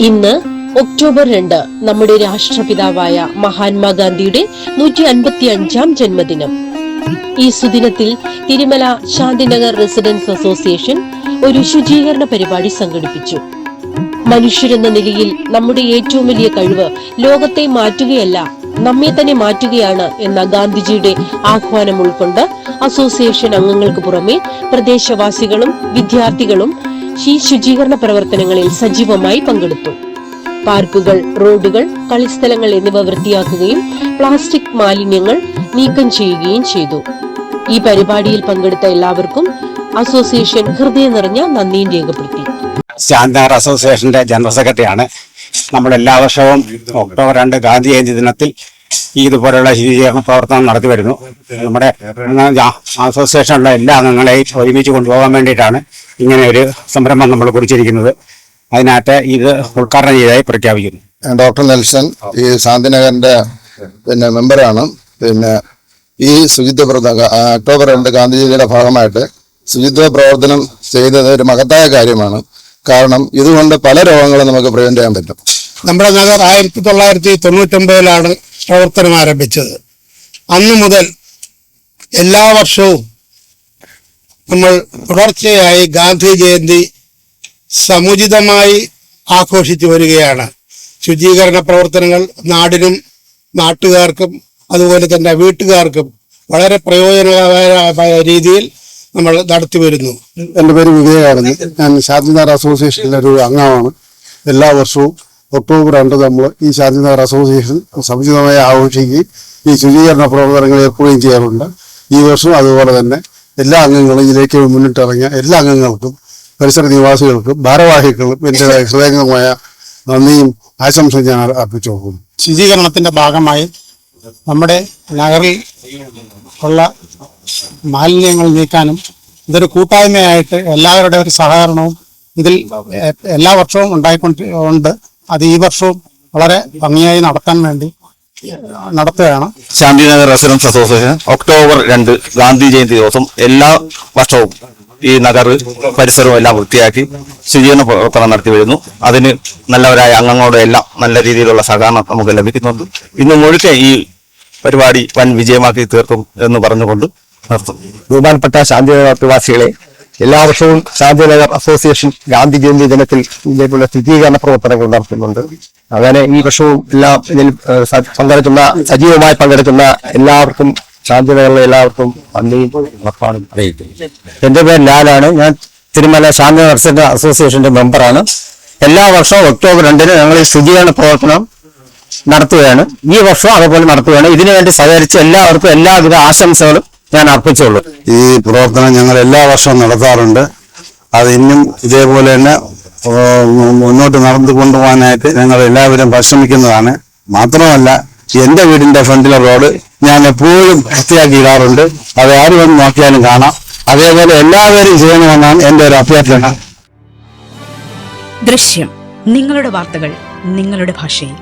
ഇന്ന് ഒക്ടോബർ രണ്ട് നമ്മുടെ രാഷ്ട്രപിതാവായ മഹാത്മാഗാന്ധിയുടെ നൂറ്റി അൻപത്തി അഞ്ചാം ജന്മദിനം. ഈ സുദിനത്തിൽ തിരുമല ശാന്തിനഗർ റെസിഡൻസ് അസോസിയേഷൻ ഒരു ശുചീകരണ പരിപാടി സംഘടിപ്പിച്ചു. മനുഷ്യരെന്ന നിലയിൽ നമ്മുടെ ഏറ്റവും വലിയ കഴിവ് ലോകത്തെ മാറ്റുകയല്ല നമ്മെ തന്നെ മാറ്റുകയാണ് എന്ന ഗാന്ധിജിയുടെ ആഹ്വാനം ഉൾക്കൊണ്ട് അസോസിയേഷൻ അംഗങ്ങൾക്ക് പുറമെ പ്രദേശവാസികളും വിദ്യാർത്ഥികളും ഈ ശുചീകരണ പ്രവർത്തനങ്ങളിൽ സജീവമായി പങ്കെടുത്തു. പാർക്കുകൾ റോഡുകൾ കളിസ്ഥലങ്ങൾ എന്നിവ വൃത്തിയാക്കുകയും പ്ലാസ്റ്റിക് മാലിന്യങ്ങൾ നീക്കം ചെയ്യുകയും ചെയ്തു. ഈ പരിപാടിയിൽ പങ്കെടുത്ത എല്ലാവർക്കും അസോസിയേഷൻ ഹൃദയം നിറഞ്ഞ നന്ദിയും രേഖപ്പെടുത്തി. ശാന്താർ അസോസിയേഷന്റെ ജനറൽ സെക്രട്ടറിയാണ്. നമ്മൾ എല്ലാ വർഷവും ഒക്ടോബർ രണ്ട് ഗാന്ധി ജയന്തി ദിനത്തിൽ ഈ പ്രവർത്തനം നടത്തി വരുന്നു. നമ്മുടെ അസോസിയേഷനുള്ള എല്ലാ അംഗങ്ങളെയും ഒരുമിച്ച് കൊണ്ടുപോകാൻ വേണ്ടിയിട്ടാണ് ഇങ്ങനെ ഒരു സംരംഭം നമ്മൾ കുറിച്ചിരിക്കുന്നത്. അതിനകത്ത് ഇത് ഉദ്ഘാടനം ചെയ്തതായി പ്രഖ്യാപിക്കുന്നു. ഡോക്ടർ നെൽസൺ ഈ ശാന്തിനഗറിന്റെ പിന്നെ മെമ്പറാണ്. പിന്നെ ഈ ശുചിത്വ പ്രവർത്തനം ഒക്ടോബർ രണ്ട് ഗാന്ധിജിയുടെ ഭാഗമായിട്ട് ശുചിത്വ പ്രവർത്തനം ചെയ്തത് ഒരു മഹത്തായ കാര്യമാണ്. കാരണം ഇതുകൊണ്ട് പല രോഗങ്ങളും നമുക്ക് പ്രിവെന്റ് ചെയ്യാൻ പറ്റും. നമ്മുടെ നഗർ ആയിരത്തി തൊള്ളായിരത്തി തൊണ്ണൂറ്റൊമ്പതിലാണ് പ്രവർത്തനം ആരംഭിച്ചത്. അന്ന് മുതൽ എല്ലാ വർഷവും നമ്മൾ തുടർച്ചയായി ഗാന്ധി ജയന്തി സമുചിതമായി ആഘോഷിച്ചു വരികയാണ്. ശുചീകരണ പ്രവർത്തനങ്ങൾ നാടിനും നാട്ടുകാർക്കും അതുപോലെ തന്നെ വീട്ടുകാർക്കും വളരെ പ്രയോജനകരമായ രീതിയിൽ നമ്മൾ നടത്തി വരുന്നു. എന്റെ പേര് വിജയകാരൻ ഞാൻ ശാന്തിനാർ അസോസിയേഷനിലെ ഒരു അംഗമാണ്. എല്ലാ വർഷവും ഒക്ടോബർ രണ്ട് നമ്മൾ ഈ ശാന്തിനഗർ അസോസിയേഷൻ സമുചിതമായി ആഘോഷിക്കുകയും ഈ ശുചീകരണ പ്രവർത്തനങ്ങൾ ഏർപ്പെടുകയും ചെയ്യാറുണ്ട്. ഈ വർഷവും അതുപോലെ തന്നെ എല്ലാ അംഗങ്ങളും ഇതിലേക്ക് മുന്നിട്ടിറങ്ങിയ എല്ലാ അംഗങ്ങൾക്കും പരിസര നിവാസികൾക്കും ഭാരവാഹികൾക്കും എന്റെ ഹൃദയംഗമായ നന്ദിയും ആശംസ ഞാൻ അർപ്പിച്ചു പോകുന്നു. ശുചീകരണത്തിന്റെ ഭാഗമായി നമ്മുടെ നഗറിൽ ഉള്ള മാലിന്യങ്ങൾ നീക്കാനും ഇതൊരു കൂട്ടായ്മയായിട്ട് എല്ലാവരുടെ ഒരു സഹകരണവും ഇതിൽ എല്ലാ വർഷവും ഉണ്ടായിക്കൊണ്ട് ഉണ്ട്. അത് ഈ വർഷവും വളരെ ഭംഗിയായി നടത്താൻ വേണ്ടി നടത്തുകയാണ്. ശാന്തിനഗർ റെസിഡൻസ് അസോസിയേഷൻ ഒക്ടോബർ രണ്ട് ഗാന്ധി ജയന്തി ദിവസം എല്ലാ വർഷവും ഈ നഗർ പരിസരവും എല്ലാം വൃത്തിയാക്കി ശുചീകരണ പ്രവർത്തനം നടത്തി വരുന്നു. അതിന് നല്ലവരായ അംഗങ്ങളുടെ എല്ലാം നല്ല രീതിയിലുള്ള സഹകരണം നമുക്ക് ലഭിക്കുന്നുണ്ട്. ഇന്ന് മുഴുക്കെ ഈ പരിപാടി വൻ വിജയമാക്കി തീർക്കും എന്ന് പറഞ്ഞുകൊണ്ട് നിർത്തും ബഹുമാനപ്പെട്ട ശാന്തിനഗർ നിവാസികളെ എല്ലാ വർഷവും ശാന്തിനഗർ അസോസിയേഷൻ ഗാന്ധി ജയന്തി ദിനത്തിൽ ഇതേപോലെ സ്ഥിരീകരണ പ്രവർത്തനങ്ങൾ നടത്തുന്നുണ്ട്. അങ്ങനെ ഈ വർഷവും എല്ലാം ഇതിൽ പങ്കെടുക്കുന്ന സജീവമായി പങ്കെടുക്കുന്ന എല്ലാവർക്കും ശാന്തിനഗറിലെ എല്ലാവർക്കും നന്ദിയും ഉറപ്പാണ് അറിയിക്കുന്നു. എന്റെ പേര് ലാലാണ്. ഞാൻ തിരുമല ശാന്തിനഗർ റെസിഡന്റ് അസോസിയേഷന്റെ മെമ്പറാണ്. എല്ലാ വർഷവും ഒക്ടോബർ രണ്ടിന് ഞങ്ങൾ ഈ ശുചീകരണ പ്രവർത്തനം നടത്തുകയാണ്. ഈ വർഷവും അതുപോലെ നടത്തുകയാണ്. ഇതിനുവേണ്ടി സഹകരിച്ച എല്ലാവർക്കും എല്ലാവിധ ആശംസകളും ഞാൻ അർപ്പിച്ചുള്ളൂ. ഈ പ്രവർത്തനം ഞങ്ങൾ എല്ലാ വർഷവും നടത്താറുണ്ട്. അത് ഇന്നും ഇതേപോലെ തന്നെ മുന്നോട്ട് നടന്നു കൊണ്ടുപോകാനായിട്ട് ഞങ്ങൾ എല്ലാവരും പരിശ്രമിക്കുന്നതാണ്. മാത്രമല്ല എന്റെ വീടിന്റെ ഫ്രണ്ടിലെ റോഡ് ഞാൻ എപ്പോഴും വൃത്തിയാക്കി ഇടാറുണ്ട്. അത് ആര് വന്ന് നോക്കിയാലും കാണാം. അതേപോലെ എല്ലാവരും ചെയ്യണമെന്നാണ് എന്റെ ഒരു അഭ്യർത്ഥന. ദൃശ്യം നിങ്ങളുടെ വാർത്തകൾ നിങ്ങളുടെ ഭാഷയിൽ.